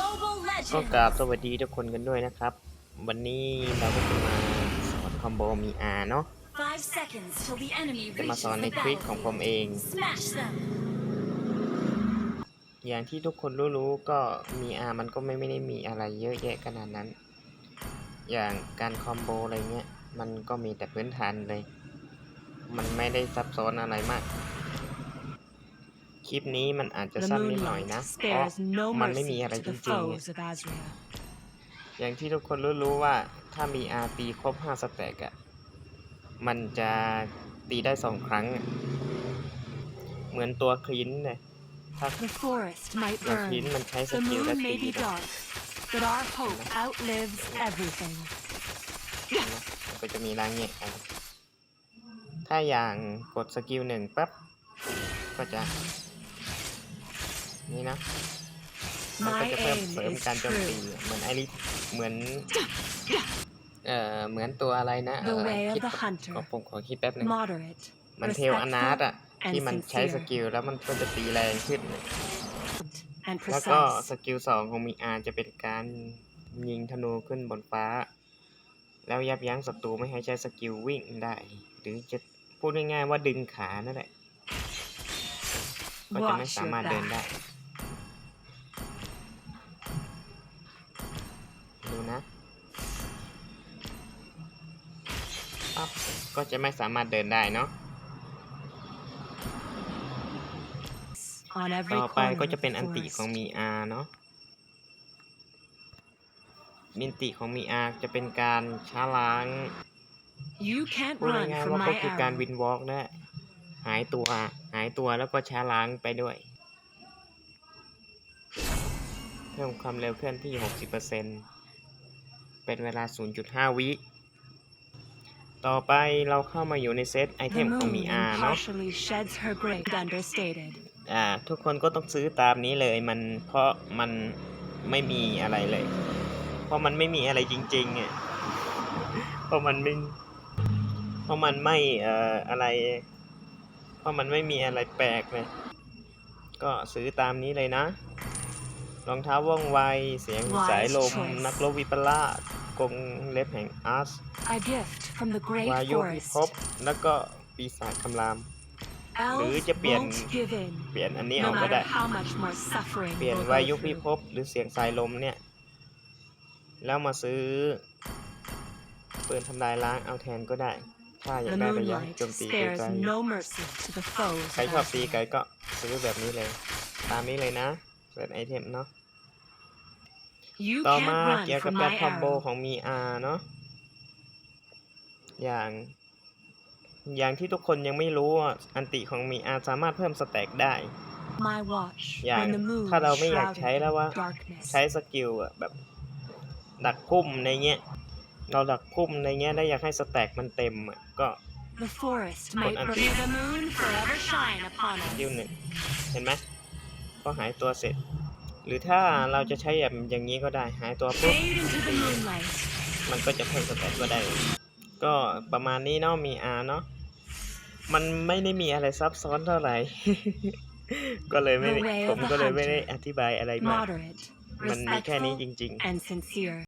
Global ก็ legend. กราบสวัสดีทุกคนกันด้วยนะครับ วันนี้เราก็จะมาสอนคอมโบมีอาเนาะ Five seconds till the enemy จะมา reaches สอนใน the ทริคของผม battlefield. เอง Smash them. อย่างที่ทุกคนรู้ๆก็มีอามันก็ไม่ไม่ได้มีอะไรเยอะแยะขนาดนั้น อย่างการคอมโบอะไรเงี้ยมันก็มีแต่พื้นฐานเลย มันไม่ได้ซับซ้อนอะไรมาก คลิปนี้มันอาจจะ The สั้นนิดหน่อย moonlight นะเพราะ spares no มันไม่มี mercy อะไร to จ the ริงๆอะ foes of Azria. อย่างที่ทุกคนรู้ๆว่าถ้ามีอาตีครบ5สแต็กอะมันจะตีได้สองครั้งอะเหมือนตัวคลินเลยถ้า The forest might ตัวคลิน burn, มันใช้ส the กิลและ moon ตี may be นะ dark, but our hope outlives everything. มันก็จะมีรางเงี้ยอะถ้าอย่างกดสกิลหนึ่งปั๊บก็จะ นี่นะมันก็ My จะเพิ่ม aim เสริม is การโจมตี true. เหมือนไอริสเหมือนเอ่อเหมือนตัวอะไรนะเอ The อ way of คิด the hunter, ก็ผมขอคิดแป๊บหนึง moderate, มันเทลอนาร์ตอะ and ที่มันใช้ส sincere, กิลแล้วมันก็จะตีแรงขึ้น and แล้วก็ precise. สกิลสองของมีอาจะเป็นการยิงธนูขึ้นบนฟ้า แล้วยับยั้งศัตรูไม่ให้ใช้สกิลวิ่งได้ หรือจะพูดง่ายๆว่าดึงขานั่นแหละ ก็จะไม่ Watch สา your มารถเดินได้ back. ดู ปั๊บก็จะไม่สามารถเดินได้เนาะ On every ต่อไป corner ก็ of จะเป็น the อันติของ forest. มีอาเนาะมินติของมีอาจะเป็นการช้าล้าง You can't พูด run ง่ายๆ from ว่าก็ my คือการ arrow. วินวอล์กนะหายตัว หายตัวแล้วก็ช้าล้างไปด้วย เพิ่มความเร็วเคลื่อนที่ 60%เป็นเวลา 0.5 วิ ต่อไปเราเข้ามาอยู่ในเซตไอเท The มของมี moon อาเนาะ impartially sheds her grade understated. อ่าทุกคนก็ต้องซื้อตามนี้เลยมันเพราะมันไม่มีอะไรเลย เพราะมันไม่มีอะไรจริงๆอะเพราะมันไม่เพราะมันไม่เอ่ออะไร เพราะมันไม่มีอะไรแปลกเลยก็ซื้อตามนี้เลยนะ รองเท้าว่องไว เสียง Wise สายลม choice นักรบวิปลาส กรงเล็บแห่งอาร์ส A gift from the great วายุพิ forest. ภพแล้วก็ปีศาจคำราม หรือ Elves จะเปลี่ยน won't give in, เปลี่ยนอันนี้ no เอาก็ได้ matter how much more suffering เปลี่ยน we'll วา go ยุพิ through. ภพหรือเสียงสายลมเนี่ย แล้วมาซื้อปืนทำลายล้างเอาแทนก็ได้ ถ้าอยาก The ได้ระยะ moonlight โจมตีไก spares ล no mercy to the foes ๆใคร of ชอบตี Azria. ไกลก็ซื้อแบบนี้เลย ตามนี้เลยนะเซตไอเทมเนาะ You ต่อ can't มา run เกี่ยวกับ from การ my คอมโบ arrow. ของมีอาเนาะอย่าง อย่างที่ทุกคนยังไม่รู้อะอันติของมีอาสามารถเพิ่มสแต็กได้ My watch อย่าง when the moon ถ้าเรา is ไม่อยาก shrouded ใช้แล้วว่า in darkness. ใช้สกิลอะแบบดักพุ่มในเงี้ย เราดักพุ่มในเงี้ยได้อยากให้สแต็กมันเต็มอะก็ The forest might anti- believe the moon forever shine upon สกิล us. หนึ่งเห็นไหมก็หายตัวเสร็จ หรือถ้าเราจะใช้แบบอย่างนี้ก็ได้หายตัวปุ๊บ Fade into the moonlight. มันก็จะเพิ่มสแต็กก็ได้ ก็ประมาณนี้เนาะมีอาเนาะมันไม่ได้มีอะไรซับซ้อนเท่าไหร่ ก็เลยไม่ได้ The way of ผม the ก็เลยไม่ได้ hunter อธิบายอะไรมาก Moderate, มันมีแค่นี้ respectful, จริงๆ and sincere.